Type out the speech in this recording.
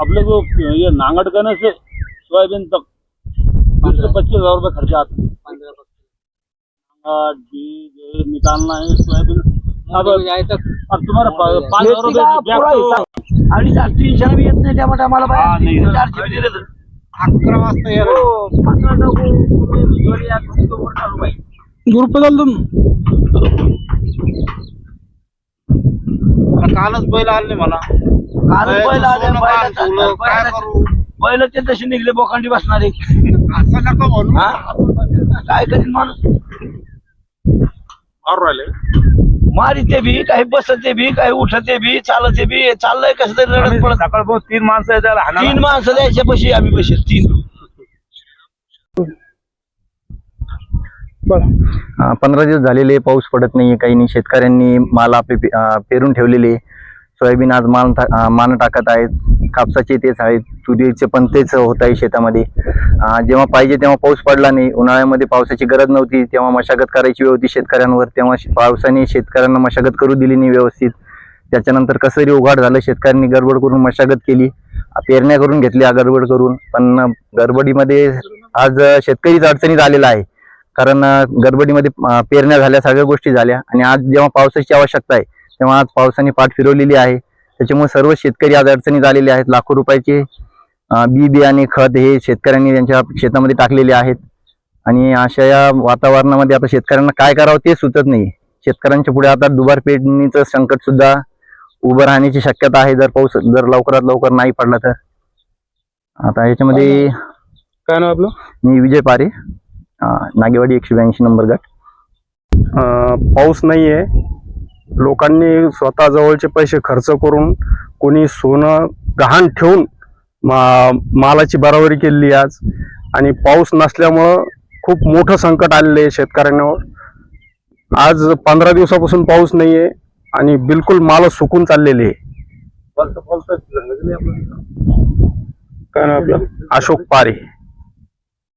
अपने को ये नांगड़कने से सोयाबीन तक बीस से पच्चीस हजार रुपये खर्चा आता है। नांगड़, बीज निकालना है सोयाबीन। अब अब तुम्हारा पा- पाँच हजार रुपये. अडीच तीनशे येत नाही मला हा. अकरा वाजता. कालच बैल आले मला काल बैल बैल आले, सोनं काय बैलाचं- ठेवलं, काय बैलाचं- करू? बैल ते तशी निघले बोकांडी बसणारे असं नका म्हणू हा? काय करीन माणूस? मारू राहिले? मारिते बी काही बसते बी काही उठते बी चालते बी चाललंय कसं तरी रडत पडत. सकाळ भाऊ तीन माणसं त्याला तीन माणसं द्यायच्या पशी आम्ही पशी तीन. अं, पंधरा दिवस झालेले पाऊस पडत नाही काही नाही. शेतकऱ्यांनी माल आपले पे- अं, पेरून ठेवलेले सोयाबीन आज मान टा- मान टाकत आहेत. कापसाचे तेच आहेत. तुरीचे पण तेच होत आहे शेतामध्ये. जेव्हा पाहिजे तेव्हा पाऊस पडला नाही. उन्हाळ्यामध्ये पावसाची गरज नव्हती. तेव्हा मशागत करायची वेळ होती शेतकऱ्यांवर. तेव्हा शे- पावसाने शेतकऱ्यांना मशागत करू दिली नाही व्यवस्थित. त्याच्यानंतर कसरी उघाड झालं. शेतकऱ्यांनी गडबड करून मशागत केली. पेरण्या करून घेतल्या गडबड करून. पण गडबडीमध्ये आज शेतकरीच अडचणीत आलेला आहे. कारण गडबडीमध्ये पेरण्या झाल्या सगळ्या गोष्टी झाल्या. आणि आज जेव्हा पावसाची आवश्यकता आहे तेव्हा आज पावसाने पाठ फिरवलेली आहे. त्याच्यामुळे सर्व शेतकरी आज अडचणीत आलेले आहेत. लाखो रुपयाचे बी बियाणे खत हे शेतकऱ्यांनी त्यांच्या शेतामध्ये टाकलेले आहेत. आणि अशा या वातावरणामध्ये आता शेतकऱ्यांना काय करावं ते सुचत नाही. शेतकऱ्यांच्या पुढे आता दुबार पेरणीचं संकट सुद्धा उभं राहण्याची शक्यता आहे. जर पाऊस जर लवकरात लवकर नाही पडला तर. आता याच्यामध्ये काय नाव आपलं? मी विजय पारे नागेवाडी एकशे ब्याऐंशी नंबर गट. पाऊस नाहीये. लोकांनी स्वतः जवळचे पैसे खर्च करून कोणी सोनं गहाण ठेवून मा- मालाची बराबरी केली आज. आणि पाऊस नसल्यामुळं खूप मोठं संकट आलेलं आहे शेतकऱ्यांवर. आज पंधरा दिवसापासून पाऊस नाहीये आणि बिलकुल माल सुकून चाललेले आहे. काय नाव आपलं? अशोक पारे.